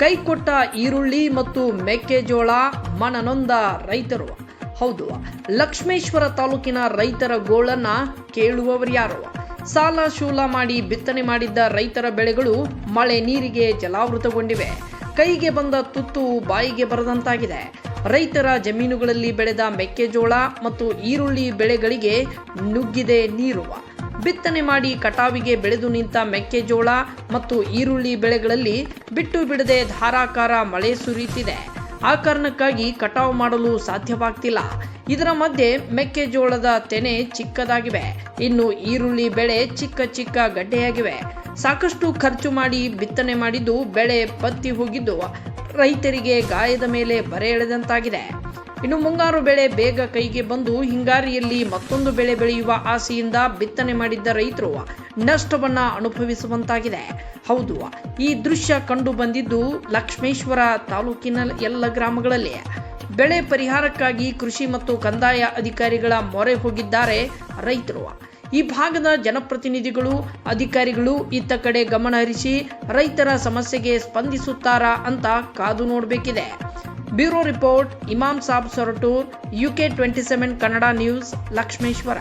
ಕೈಕೊಟ್ಟ ಈರುಳ್ಳಿ ಮತ್ತು ಮೆಕ್ಕೆಜೋಳ ಮನನೊಂದ ರೈತರು. ಹೌದು, ಲಕ್ಷ್ಮೇಶ್ವರ ತಾಲೂಕಿನ ರೈತರ ಗೋಳನ್ನ ಕೇಳುವವರು ಯಾರು? ಸಾಲ ಶೂಲ ಮಾಡಿ ಬಿತ್ತನೆ ಮಾಡಿದ್ದ ರೈತರ ಬೆಳೆಗಳು ಮಳೆ ನೀರಿಗೆ ಜಲಾವೃತಗೊಂಡಿವೆ. ಕೈಗೆ ಬಂದ ತುತ್ತು ಬಾಯಿಗೆ ಬರದಂತಾಗಿದೆ. ರೈತರ ಜಮೀನುಗಳಲ್ಲಿ ಬೆಳೆದ ಮೆಕ್ಕೆಜೋಳ ಮತ್ತು ಈರುಳ್ಳಿ ಬೆಳೆಗಳಿಗೆ ನುಗ್ಗಿದೆ ನೀರು. ಬಿತ್ತನೆ ಮಾಡಿ ಕಟಾವಿಗೆ ಬೆಳೆದು ನಿಂತ ಮೆಕ್ಕೆಜೋಳ ಮತ್ತು ಈರುಳ್ಳಿ ಬೆಳೆಗಳಲ್ಲಿ ಬಿಟ್ಟು ಬಿಡದೆ ಧಾರಾಕಾರ ಮಳೆ ಸುರಿಯುತ್ತಿದೆ. ಆ ಕಾರಣಕ್ಕಾಗಿ ಕಟಾವು ಮಾಡಲು ಸಾಧ್ಯವಾಗ್ತಿಲ್ಲ. ಇದರ ಮಧ್ಯೆ ಮೆಕ್ಕೆಜೋಳದ ತೆನೆ ಚಿಕ್ಕದಾಗಿವೆ. ಇನ್ನು ಈರುಳ್ಳಿ ಬೆಳೆ ಚಿಕ್ಕ ಚಿಕ್ಕ ಗಡ್ಡೆಯಾಗಿವೆ. ಸಾಕಷ್ಟು ಖರ್ಚು ಮಾಡಿ ಬಿತ್ತನೆ ಮಾಡಿದ್ದು ಬೆಳೆ ಪತ್ತಿ ಹೋಗಿದ್ದು ರೈತರಿಗೆ ಗಾಯದ ಮೇಲೆ ಬರೆ ಎಳೆದಂತಾಗಿದೆ. ಇನ್ನು ಮುಂಗಾರು ಬೆಳೆ ಬೇಗ ಕೈಗೆ ಬಂದು ಹಿಂಗಾರಿಯಲ್ಲಿ ಮತ್ತೊಂದು ಬೆಳೆ ಬೆಳೆಯುವ ಆಸೆಯಿಂದ ಬಿತ್ತನೆ ಮಾಡಿದ್ದ ರೈತರು ನಷ್ಟವನ್ನ ಅನುಭವಿಸುವಂತಾಗಿದೆ. ಹೌದು, ಈ ದೃಶ್ಯ ಕಂಡು ಬಂದಿದ್ದು ಲಕ್ಷ್ಮೇಶ್ವರ ತಾಲೂಕಿನ ಎಲ್ಲ ಗ್ರಾಮಗಳಲ್ಲಿ. ಬೆಳೆ ಪರಿಹಾರಕ್ಕಾಗಿ ಕೃಷಿ ಮತ್ತು ಕಂದಾಯ ಅಧಿಕಾರಿಗಳ ಮೊರೆ ಹೋಗಿದ್ದಾರೆ ರೈತರು. ಈ ಭಾಗದ ಜನಪ್ರತಿನಿಧಿಗಳು, ಅಧಿಕಾರಿಗಳು ಇತ್ತ ಕಡೆ ಗಮನ ಹರಿಸಿ ರೈತರ ಸಮಸ್ಯೆಗೆ ಸ್ಪಂದಿಸುತ್ತಾರಾ ಅಂತ ಕಾದು ನೋಡಬೇಕಿದೆ. bureau report Imam Sab Soratur UK twenty seven Kannada news Lakshmeshwar